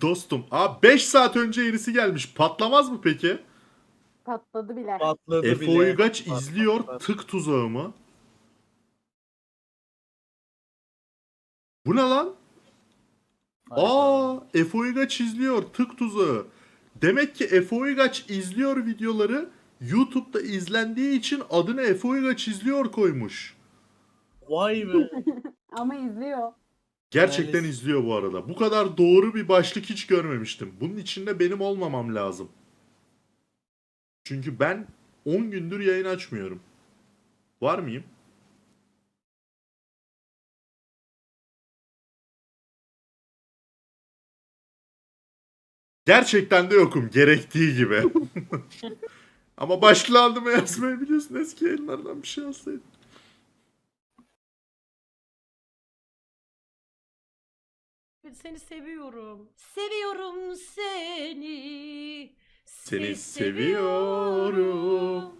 Dostum. Aa 5 saat önce yenisi gelmiş. Patlamaz mı peki? Patladı bile. Patladı Efe bile. Uygaç Patladı. izliyor tık tuzağı mı? Bu ne lan? Aa Efe Uygaç izliyor tık tuzağı. Demek ki Efe Uygaç izliyor videoları YouTube'da izlendiği için adını Efe Uygaç izliyor koymuş. Vay be. Ama izliyor. Gerçekten Yani- izliyor bu arada. Bu kadar doğru bir başlık hiç görmemiştim. Bunun içinde benim olmamam lazım. Çünkü ben 10 gündür yayın açmıyorum. Var mıyım? Gerçekten de yokum gerektiği gibi. Ama başlığı aldım yazmayı biliyorsun eski yayınlardan bir şey alsaydım. Seni seviyorum. Seviyorum seni. Seni seviyorum.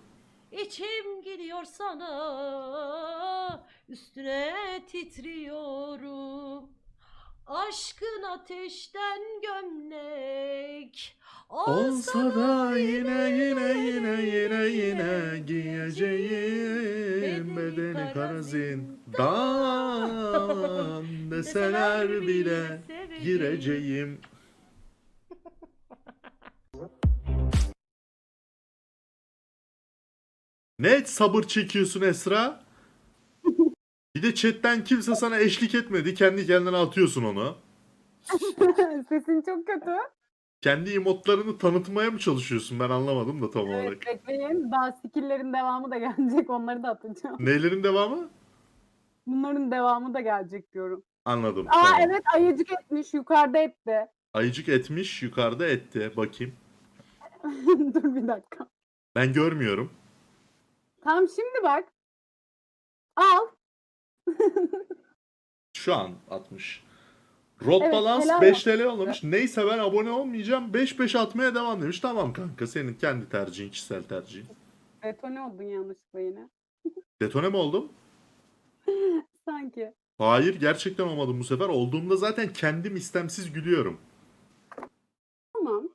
İçim gidiyor sana. Üstüne titriyorum. Aşkın ateşten gömlek. Olsa da yine yine yine yine yine giyeceğim bedeni kara zindan deseler bile gireceğim. Ne sabır çekiyorsun Esra? Bir de chatten kimse sana eşlik etmedi. Kendi kendine atıyorsun onu. Sesin çok kötü. Kendi emotlarını tanıtmaya mı çalışıyorsun? Ben anlamadım da tam olarak. Evet bekleyin. Daha skill'lerin devamı da gelecek. Onları da atacağım. Neylerin devamı? Bunların devamı da gelecek diyorum. Anladım. Aa tamam. evet ayıcık etmiş. Yukarıda etti. Ayıcık etmiş, yukarıda etti. Bakayım. Dur bir dakika. Ben görmüyorum. Tamam şimdi bak. Al. Şu an atmış. Rot Evet, Balance helal 5 TL yollamış. Neyse ben abone olmayacağım. 5-5 atmaya devam demiş. Tamam kanka senin kendi tercihin, kişisel tercihin. Detone oldun yanlışlıkla yine. Detone mi oldum? Sanki. Hayır gerçekten olmadım bu sefer. Olduğumda zaten kendim istemsiz gülüyorum. Tamam.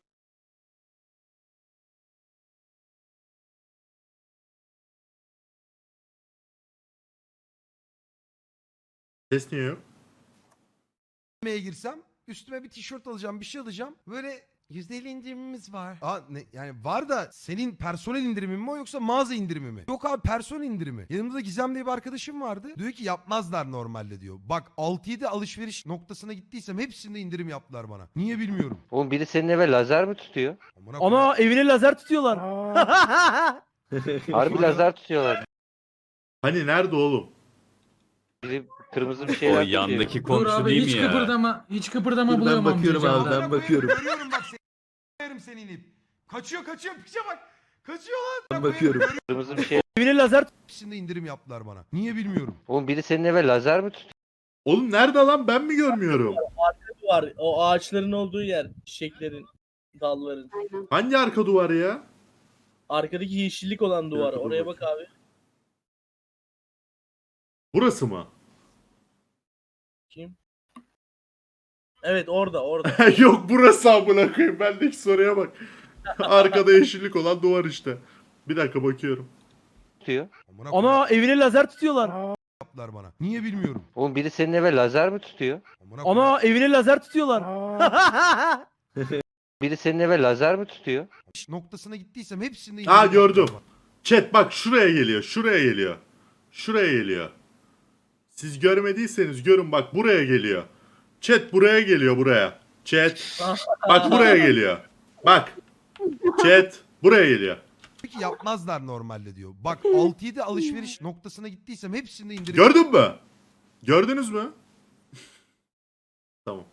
Ses niye yok? Yemeğe girsem üstüme bir tişört alacağım bir şey alacağım. Böyle %50 indirimimiz var. Aa, ne, yani var da senin personel indirimi mi o yoksa mağaza indirimi mi? Yok abi personel indirimi. Yanımda Gizem diye bir arkadaşım vardı. Diyor ki yapmazlar normalde diyor. Bak 6-7 alışveriş noktasına gittiysem hepsinde indirim yaptılar bana. Niye bilmiyorum. Oğlum biri senin eve lazer mi tutuyor? Amına koyayım. Ana evine lazer tutuyorlar. Harbi lazer tutuyorlar. Hani nerede oğlum? Biri kırmızı bir O şeyler tutuyor. yandaki Dur komşu abi değil hiç mi ya? kıpırdama, hiç kıpırdama Dur, ben bulamam bakıyorum diyeceğim. abi, ben bakıyorum. Görüyorum bak seni. Yerim seni inip. Kaçıyor kaçıyor piçe bak. Kaçıyor lan. Ben bakıyorum. Kırmızı bir şey. Evine lazer Hepsinde indirim yaptılar bana. Niye bilmiyorum. Oğlum biri senin eve lazer mi tutuyor? Oğlum nerede lan ben mi görmüyorum? var. O ağaçların olduğu yer. Çiçeklerin, dalların. Hangi arka duvar ya? Arkadaki yeşillik olan duvar. Oraya bak abi. Burası mı? Kim? Evet orada orada. Yok burası amına koyayım. Bendeki soruya bak. Arkada yeşillik olan duvar işte. Bir dakika bakıyorum. tutuyor? Amına koyayım, Ana evine lazer tutuyorlar. yaptılar bana. Niye bilmiyorum. Oğlum biri senin eve lazer mi tutuyor? Amına koyayım. Ana evine lazer tutuyorlar. Biri senin eve lazer mi tutuyor? noktasına gittiysem hepsinde Aa, indirim gördüm. yaptılar Chat bak şuraya geliyor. Şuraya geliyor. Şuraya geliyor. Siz görmediyseniz görün bak buraya geliyor. Chat buraya geliyor buraya. Chat. Bak buraya geliyor. Bak. Chat buraya geliyor. Peki yapmazlar normalde diyor. Bak 6-7 alışveriş noktasına gittiysem hepsinde indirim Gördün mü? Gördünüz mü? tamam.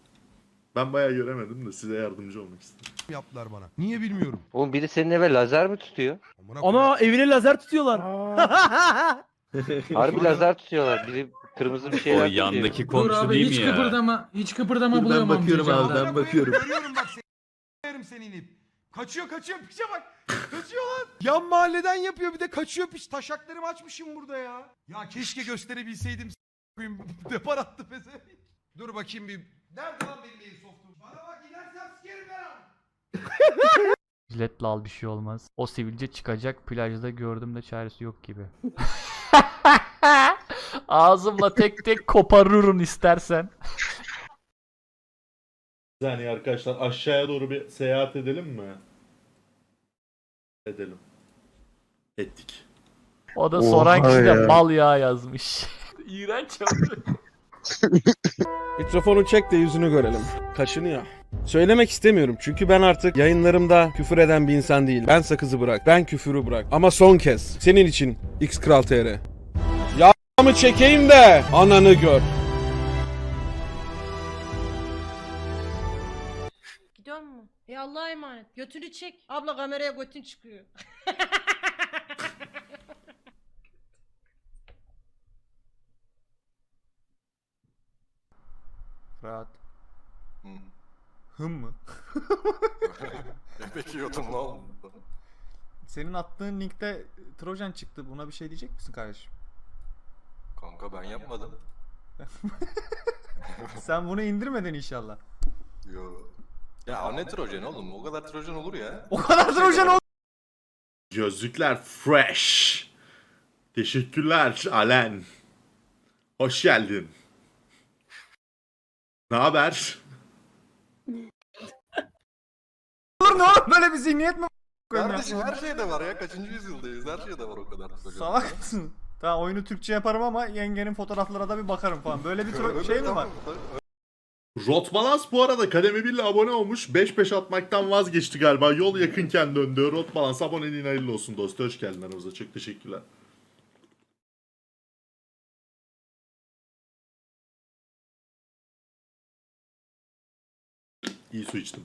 Ben bayağı göremedim de size yardımcı olmak istedim. yaptılar bana. Niye bilmiyorum. Oğlum biri senin eve lazer mi tutuyor? Amına koyayım. Ana evine lazer tutuyorlar. Harbi lazer tutuyorlar. Biri kırmızı bir O şeyler tutuyor. yandaki Dur komşu abi değil hiç mi ya? kıpırdama, hiç kıpırdama Dur, ben bulamam bakıyorum diyeceğim. abi, ben Amına koyayım, bakıyorum. Görüyorum bak seni. Seni inip. Kaçıyor kaçıyor piçe bak. Kaçıyor lan. Yan mahalleden yapıyor bir de kaçıyor piç. Taşaklarımı açmışım burada ya. Ya keşke gösterebilseydim. s- koyayım. Depar attı peze. Dur bakayım bir. Nerede lan benim Airsoft'um? Bana bak inersen Jiletle al bir şey olmaz. O sivilce çıkacak plajda gördüm de çaresi yok gibi. Ağzımla tek tek koparırım istersen. Saniye arkadaşlar aşağıya doğru bir seyahat edelim mi? Edelim. Ettik. O da soran kişi de mal ya yazmış. İğrenç. Mikrofonu çek de yüzünü görelim. Kaşınıyor. Söylemek istemiyorum çünkü ben artık yayınlarımda küfür eden bir insan değilim. Ben sakızı bırak, ben küfürü bırak. Ama son kez senin için X Kral TR. Yağımı çekeyim de ananı gör. Gidiyor mu? Ya Allah'a emanet. Götünü çek. Abla kameraya götün çıkıyor. Rahat. Hı. Hım mı? Ne bekliyordum lan? Senin attığın linkte Trojan çıktı. Buna bir şey diyecek misin kardeşim? Kanka ben yapmadım. Sen bunu indirmedin inşallah. Yo. Ya o ne trojan oğlum? O kadar trojan olur ya. O kadar Trojan oldu. Gözlükler fresh. Teşekkürler Alen. Hoş geldin. Ne haber? Ne olur böyle bir zihniyet mi? Kardeşim her şeyde var ya. Kaçıncı yüzyıldayız? Her şeyde var o kadar. Salak mısın? Tamam oyunu Türkçe yaparım ama yengenin fotoğraflara da bir bakarım falan. Böyle bir tro- şey mi var? Rot Balans bu arada kademe 1 ile abone olmuş. 5-5 atmaktan vazgeçti galiba. Yol yakınken döndü. Rot Balans aboneliğin hayırlı olsun dostu. Hoş geldin aramıza. Çok teşekkürler. İyi su içtim.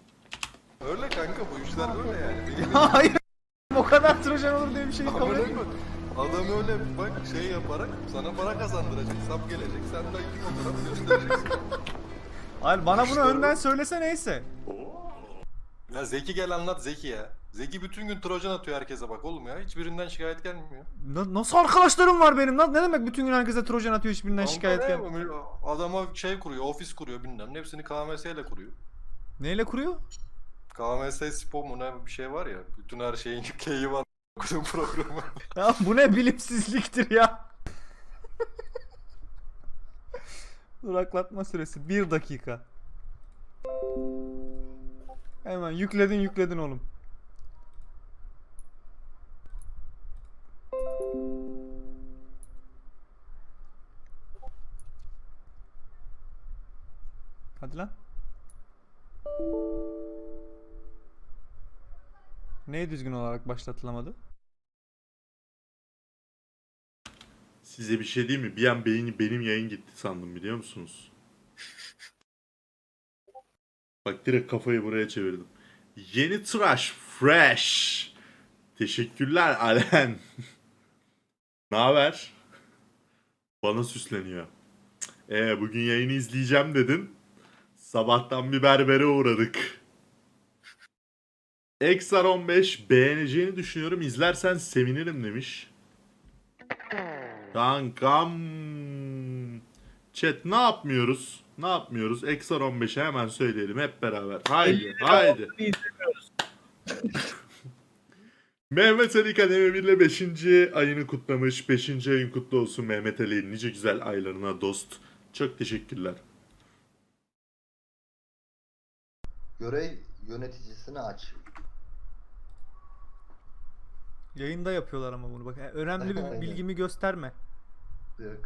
Öyle kanka bu işler böyle yani. Hayır. o kadar Trojan olur diye bir şey kabul etmiyorum. koyayım. Adam öyle bak şey yaparak sana para kazandıracak. Sap gelecek. Sen de iki fotoğraf göstereceksin. Hayır bana bunu önden söylese neyse. ya Zeki gel anlat Zeki ya. Zeki bütün gün trojan atıyor herkese bak oğlum ya. Hiçbirinden şikayet gelmiyor. Na- nasıl arkadaşlarım var benim? Na- ne demek bütün gün herkese Trojan atıyor hiçbirinden şikayet gelmiyor? Adama şey kuruyor, ofis kuruyor bilmem. ne, Hepsini KMS ile kuruyor. Neyle kuruyor? KMS Spo mu ne bir şey var ya. Bütün her şeyin key'i var. Okudum programı. Ya bu ne bilimsizliktir ya. Duraklatma süresi 1 dakika. Hemen yükledin yükledin oğlum. Hadi lan. Neyi düzgün olarak başlatılamadı? Size bir şey diyeyim mi? Bir an beyni, benim yayın gitti sandım biliyor musunuz? Bak direkt kafayı buraya çevirdim. Yeni tıraş fresh. Teşekkürler Alen. ne haber? Bana süsleniyor. Ee, bugün yayını izleyeceğim dedin. Sabahtan bir berbere uğradık. Exar 15 beğeneceğini düşünüyorum. İzlersen sevinirim demiş. Kankam. Chat ne yapmıyoruz? Ne yapmıyoruz? Exar 15'e hemen söyleyelim hep beraber. Haydi, haydi. Mehmet Ali Kademe 1 ile 5. ayını kutlamış. 5. ayın kutlu olsun Mehmet Ali. Nice güzel aylarına dost. Çok teşekkürler. Görev yöneticisini aç. Yayında yapıyorlar ama bunu bak. Yani önemli bir bilgimi gösterme. Yok.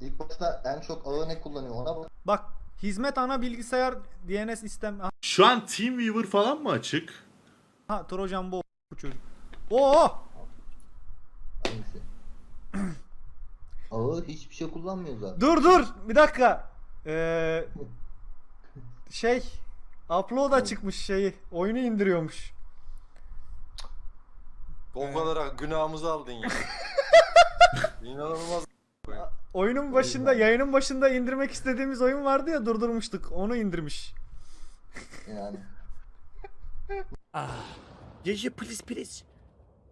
İlk başta en çok ağı ne kullanıyor ona bak. Bak hizmet ana bilgisayar DNS istem Şu an TeamViewer falan mı açık? ha Trojan bu bu çocuk. Oo! Hangisi? ağı hiçbir şey kullanmıyor zaten. Dur dur bir dakika. Ee, şey upload'a çıkmış şeyi. Oyunu indiriyormuş. O kadar günahımızı aldın ya. İnanılmaz. Oyunun başında, yayının başında indirmek istediğimiz oyun vardı ya durdurmuştuk. Onu indirmiş. Yani. Ah. Gece please please.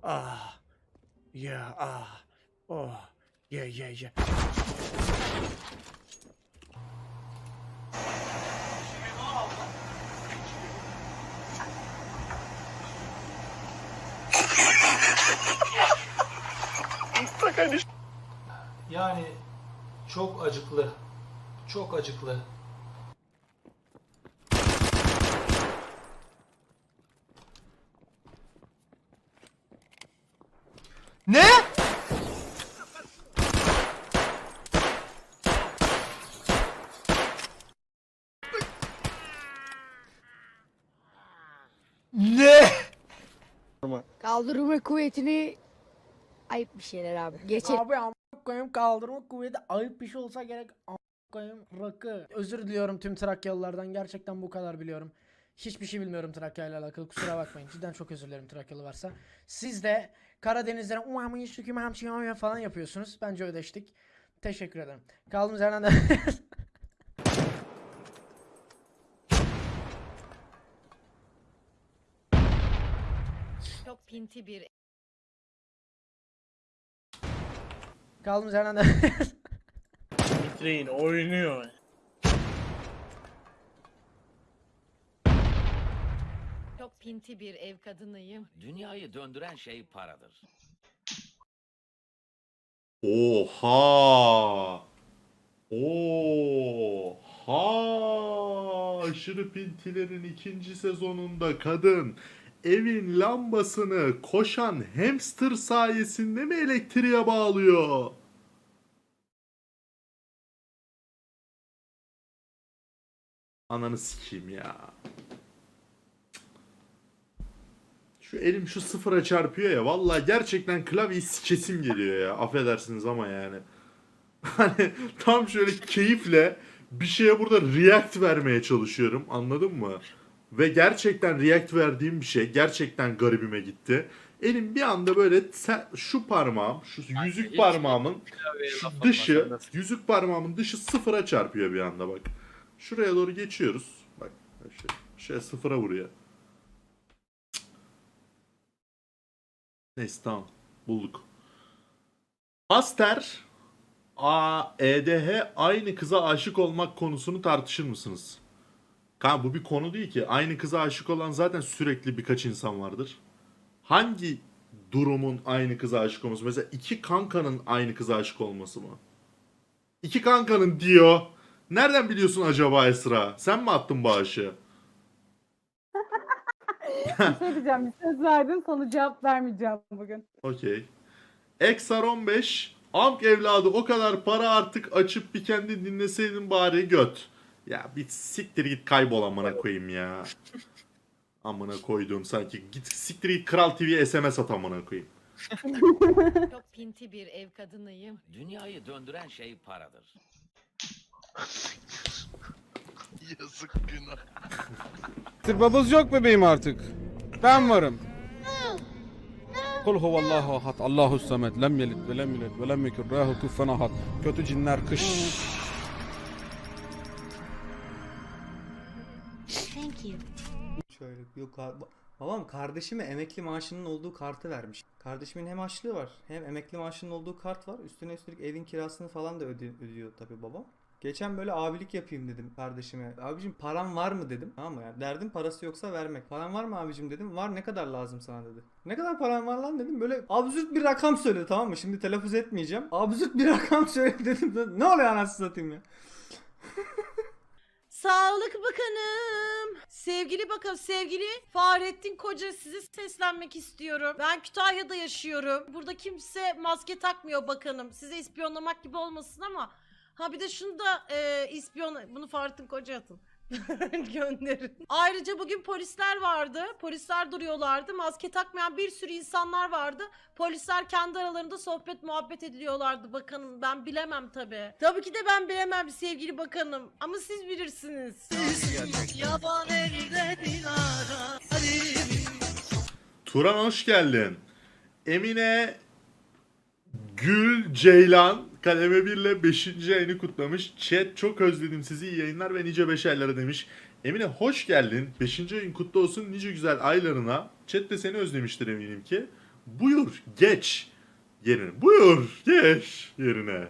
Ah. Yeah ah. Oh. Yeah yeah yeah. Yani çok acıklı. Çok acıklı. Ne? Ne? Kaldırma kuvvetini ayıp bir şeyler abi. Geçer. Abi am koyayım kaldırma kuvveti ayıp bir şey olsa gerek am koyayım rakı. Özür diliyorum tüm Trakyalılardan gerçekten bu kadar biliyorum. Hiçbir şey bilmiyorum Trakya ile alakalı kusura bakmayın. Cidden çok özür dilerim Trakyalı varsa. Siz de Karadenizlere uamı süküm hamsi falan yapıyorsunuz. Bence ödeştik. Teşekkür ederim. Kaldığımız yerden de Çok pinti bir kaldığımız yerden de Bitreyin oynuyor. çok pinti bir ev kadınıyım. Dünyayı döndüren şey paradır. Oha! Oha! Aşırı Pintilerin ikinci sezonunda kadın evin lambasını koşan hamster sayesinde mi elektriğe bağlıyor? Ananı sikeyim ya. Şu elim şu sıfıra çarpıyor ya. Vallahi gerçekten klavyeyi sikesim geliyor ya. Affedersiniz ama yani. Hani tam şöyle keyifle bir şeye burada react vermeye çalışıyorum. Anladın mı? Ve gerçekten react verdiğim bir şey gerçekten garibime gitti. Elim bir anda böyle şu parmağım, şu yüzük parmağımın şu dışı, yüzük parmağımın dışı sıfıra çarpıyor bir anda bak. Şuraya doğru geçiyoruz. Bak şey, şey sıfıra vuruyor. Neyse tamam. Bulduk. Aster A, EDH aynı kıza aşık olmak konusunu tartışır mısınız? Kanka bu bir konu değil ki. Aynı kıza aşık olan zaten sürekli birkaç insan vardır. Hangi durumun aynı kıza aşık olması? Mesela iki kankanın aynı kıza aşık olması mı? İki kankanın diyor. Nereden biliyorsun acaba Esra? Sen mi attın bağışı? Bir şey diyeceğim. Bir söz verdim. Sana cevap vermeyeceğim bugün. Okey. XR15 Amk evladı o kadar para artık açıp bir kendi dinleseydin bari göt. Ya bir siktir git kaybol amına koyayım ya. Amına koyduğum sanki git siktir git Kral TV'ye SMS at amına koyayım. Çok pinti bir ev kadınıyım. Dünyayı döndüren şey paradır. Yazık günah. Tırbabız yok bebeğim artık. Ben varım. Kul huvallahu ahad. Allahu samet. Lem yelid ve lem yulad ve lem yekun lahu kufuven ahad. Kötü cinler kış. Yok. Babam kardeşime emekli maaşının olduğu kartı vermiş. Kardeşimin hem açlığı var hem emekli maaşının olduğu kart var. Üstüne üstlük evin kirasını falan da öde- ödüyor tabii babam. Geçen böyle abilik yapayım dedim kardeşime. Abicim param var mı dedim. Tamam mı? Yani derdim parası yoksa vermek. Param var mı abicim dedim. Var ne kadar lazım sana dedi. Ne kadar param var lan dedim. Böyle absürt bir rakam söyledi tamam mı? Şimdi telaffuz etmeyeceğim. Absürt bir rakam söyledi dedim. Ne oluyor anasını satayım ya. Sağlık Bakanım. Sevgili bakan, sevgili Fahrettin Koca size seslenmek istiyorum. Ben Kütahya'da yaşıyorum. Burada kimse maske takmıyor bakanım. Size ispiyonlamak gibi olmasın ama. Ha bir de şunu da e, ispiyon... Bunu Fahrettin Koca atın. Gönderin. Ayrıca bugün polisler vardı. Polisler duruyorlardı. Maske takmayan bir sürü insanlar vardı. Polisler kendi aralarında sohbet muhabbet ediliyorlardı bakanım. Ben bilemem tabi. Tabii ki de ben bilemem sevgili bakanım. Ama siz bilirsiniz. Turan hoş geldin. Emine Gül Ceylan kademe 1 ile 5. ayını kutlamış. Chat çok özledim sizi iyi yayınlar ve nice 5 aylara demiş. Emine hoş geldin. 5. ayın kutlu olsun nice güzel aylarına. Chat de seni özlemiştir eminim ki. Buyur geç yerine. Buyur geç yerine.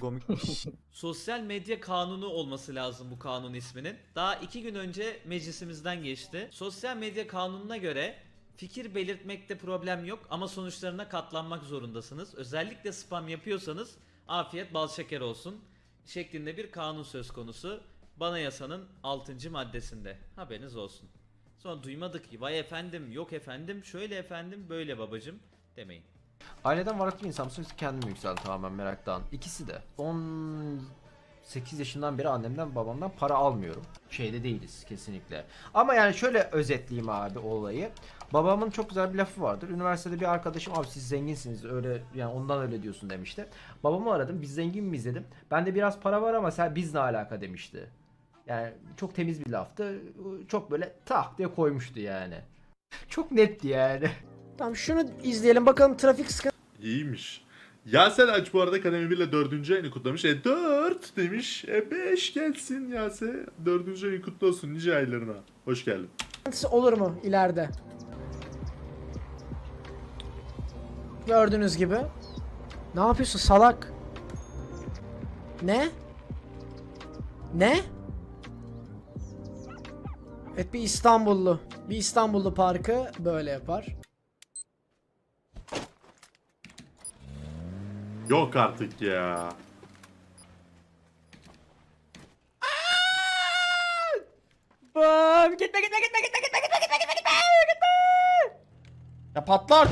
Komikmiş. Sosyal medya kanunu olması lazım bu kanun isminin. Daha iki gün önce meclisimizden geçti. Sosyal medya kanununa göre Fikir belirtmekte problem yok ama sonuçlarına katlanmak zorundasınız. Özellikle spam yapıyorsanız afiyet bal şeker olsun şeklinde bir kanun söz konusu. Bana yasanın 6. maddesinde. Haberiniz olsun. Sonra duymadık ki vay efendim yok efendim şöyle efendim böyle babacım demeyin. Aileden varlıklı bir insan mısın? Kendim yükseldim tamamen meraktan. İkisi de. 18 yaşından beri annemden babamdan para almıyorum. Şeyde değiliz kesinlikle. Ama yani şöyle özetleyeyim abi olayı. Babamın çok güzel bir lafı vardır. Üniversitede bir arkadaşım abi siz zenginsiniz öyle yani ondan öyle diyorsun demişti. Babamı aradım biz zengin miyiz dedim. Bende biraz para var ama sen biz ne alaka demişti. Yani çok temiz bir laftı. Çok böyle tak diye koymuştu yani. Çok netti yani. Tamam şunu izleyelim bakalım trafik sıkıntı İyiymiş. Yaser Aç bu arada kademe 1 ile 4. ayını kutlamış. E 4 demiş. E 5 gelsin Yaser. 4. ayın kutlu olsun nice aylarına. Hoş geldin. olur mu ileride? Gördüğünüz gibi. Ne yapıyorsun salak? Ne? Ne? Evet bir İstanbullu. Bir İstanbullu parkı böyle yapar. Yok artık ya. Bam, gitme gitme gitme gitme gitme gitme gitme gitme gitme gitme. Ya patlar.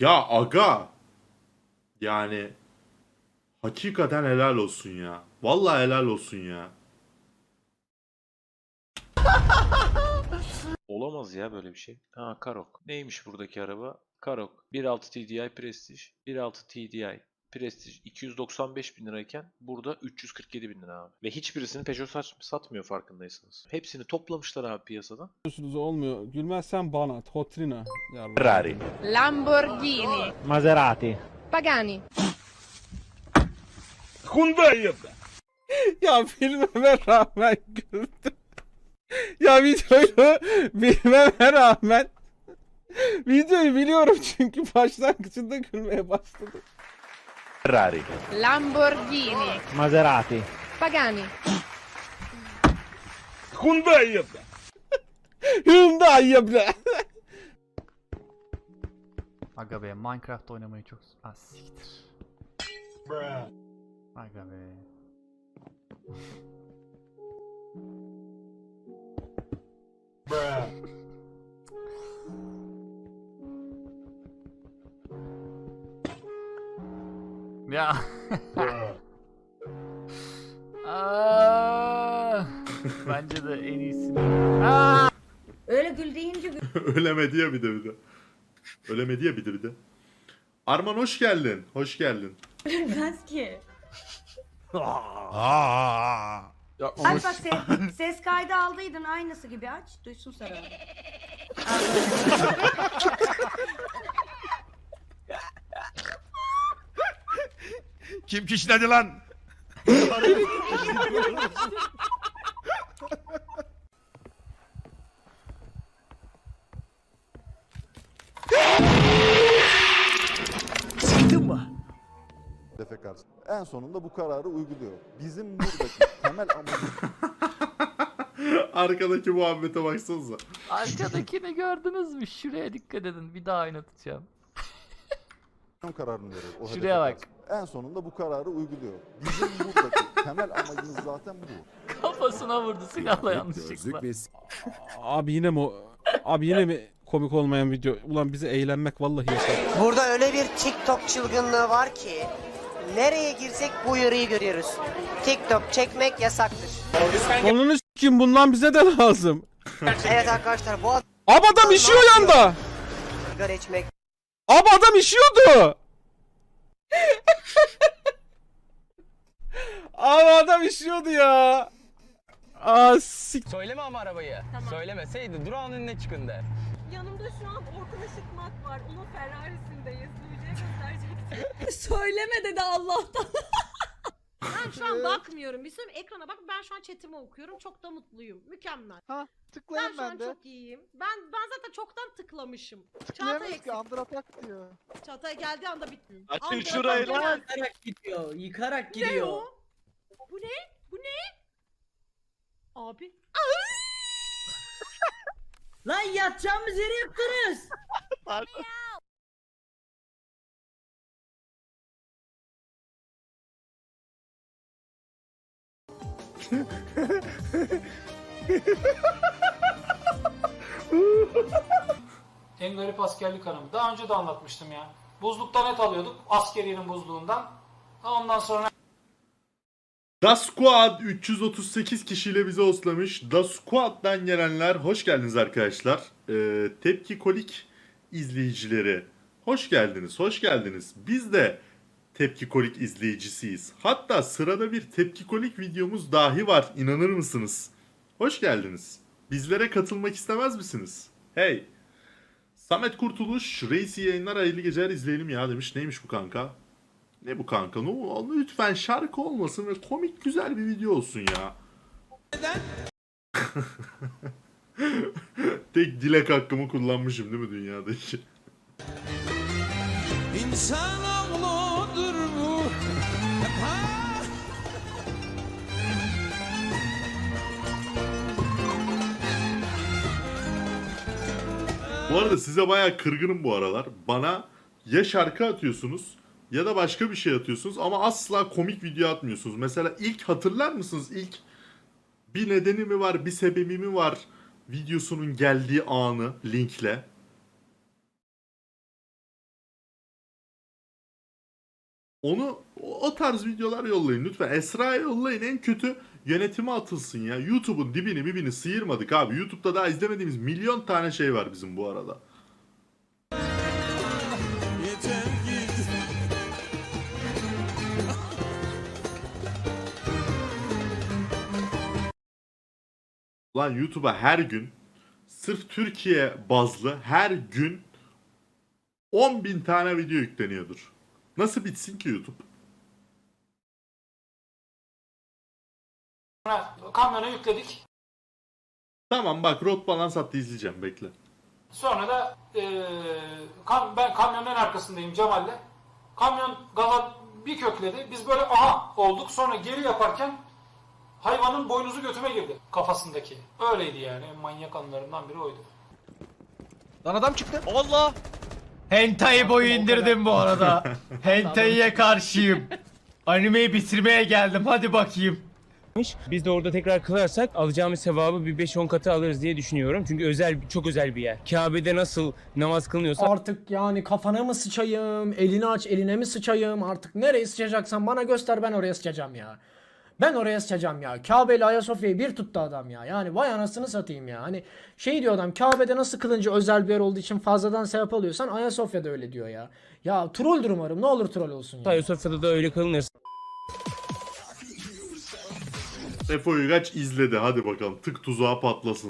Ya aga. Yani hakikaten helal olsun ya. Vallahi helal olsun ya. Olamaz ya böyle bir şey. Ha Karok. Neymiş buradaki araba? Karok. 1.6 TDI Prestige. 1.6 TDI Prestige 295 bin lirayken burada 347 bin lira abi. Ve hiçbirisini Peugeot sat- satmıyor farkındaysanız. Hepsini toplamışlar abi piyasadan. Biliyorsunuz olmuyor. Gülmezsen bana. Totrina. Ferrari. Lamborghini. Maserati. Pagani. Hyundai Ya bilmeme rağmen güldüm. ya videoyu bilmeme rağmen videoyu biliyorum çünkü başlangıcında gülmeye başladım. Ferrari. Lamborghini. Maserati. Pagani. Hyundai Hyundai ya Aga be Minecraft oynamayı çok... Ah siktir. Aga be. Ya. Aa, bence de en iyisi. Aa! Öyle gül deyince Ölemedi ya bir de bir de. Ölemedi ya bir de bir de. Arman hoş geldin. Hoş geldin. gülmez ki. Aa. Yapmamış. ses, ses kaydı aldıydın aynısı gibi aç. Duysun Sara. Kim kişnedi lan? Defekarsın. En sonunda bu kararı uyguluyor. Bizim buradaki temel amacımız Arkadaki muhabbete baksanıza. Arkadakini gördünüz mü? Şuraya dikkat edin. Bir daha oynatacağım. kararını veriyor. O Şuraya bak. karşı. En sonunda bu kararı uyguluyor. Bizim buradaki temel amacımız zaten bu. Kafasına vurdu silahla yanlışlıkla. Abi yine mi o- Abi yine mi komik olmayan video? Ulan bize eğlenmek vallahi yasak. Burada öyle bir TikTok çılgınlığı var ki nereye girsek bu uyarıyı görüyoruz. TikTok çekmek yasaktır. Onunu s**kim bundan bize de lazım. Evet arkadaşlar bu Abi adam işiyor yanda. sigara içmek Abi adam işiyordu. Abi adam işiyordu ya. Aa sik. Söyleme ama arabayı. Söylemeseydi durağın önüne çıkın de. Yanımda şu an Orkun Işıtmak var. Onun Ferrari'sindeyiz. Duyucuya gösterecektim. Söyleme dedi Allah'tan. Ben şu an bakmıyorum. Bir söyleyeyim ekrana bak ben şu an chatimi okuyorum. Çok da mutluyum. Mükemmel. Ha Ben tıklayın şu an çok iyiyim. Ben ben zaten çoktan tıklamışım. Çağatay eksik. Atak diyor. Çağatay geldiği anda bitmiyor. Açın şurayı lan. Yıkarak gidiyor. Yıkarak Ne gidiyor. o? Bu ne? Bu ne? Abi. Lan yatacağımız yeri yıktınız. En garip askerlik anımı. Daha önce de anlatmıştım ya. Buzluktan et alıyorduk. Askeriyenin buzluğundan. Ondan sonra Da Squad 338 kişiyle bizi oslamış. Da Squad'dan gelenler hoş geldiniz arkadaşlar. Ee, Tepki Kolik izleyicileri hoş geldiniz, hoş geldiniz. Biz de Tepki Kolik izleyicisiyiz. Hatta sırada bir Tepki Kolik videomuz dahi var. İnanır mısınız? Hoş geldiniz. Bizlere katılmak istemez misiniz? Hey! Samet Kurtuluş, Reis iyi yayınlar hayırlı geceler izleyelim ya demiş. Neymiş bu kanka? Ne bu kanka? Ne o- Lütfen şarkı olmasın ve komik güzel bir video olsun ya. Neden? Tek dilek hakkımı kullanmışım değil mi dünyadaki? İnsan Bu arada size bayağı kırgınım bu aralar. Bana ya şarkı atıyorsunuz ya da başka bir şey atıyorsunuz ama asla komik video atmıyorsunuz. Mesela ilk hatırlar mısınız? İlk bir nedeni mi var, bir sebebi mi var videosunun geldiği anı linkle? Onu o tarz videolar yollayın lütfen. Esra'ya yollayın en kötü yönetime atılsın ya. YouTube'un dibini bibini sıyırmadık abi. YouTube'da daha izlemediğimiz milyon tane şey var bizim bu arada. Lan YouTube'a her gün sırf Türkiye bazlı her gün 10 bin tane video yükleniyordur. Nasıl bitsin ki YouTube? Kamyona yükledik. Tamam bak rot balans attı izleyeceğim bekle. Sonra da ben kamyonun en arkasındayım Cemal'le. Kamyon gaza bir kökledi. Biz böyle aha olduk. Sonra geri yaparken hayvanın boynuzu götüme girdi kafasındaki. Öyleydi yani. En manyak anlarından biri oydu. Lan adam çıktı. Allah. Hentai boyu indirdim bu arada. Hentai'ye karşıyım. Animeyi bitirmeye geldim hadi bakayım. Biz de orada tekrar kılarsak alacağımız sevabı bir 5-10 katı alırız diye düşünüyorum. Çünkü özel çok özel bir yer. Kabe'de nasıl namaz kılınıyorsa Artık yani kafana mı sıçayım, elini aç eline mi sıçayım artık nereye sıçacaksan bana göster ben oraya sıçacağım ya. Ben oraya sıçacağım ya. Kabe ile Ayasofya'yı bir tuttu adam ya. Yani vay anasını satayım ya. Hani şey diyor adam Kabe'de nasıl kılınca özel bir yer olduğu için fazladan sevap alıyorsan Ayasofya'da öyle diyor ya. Ya trolldur umarım ne olur troll olsun ya. Ayasofya'da da öyle kılınırsa Sefo Yugaç izledi hadi bakalım tık tuzağa patlasın.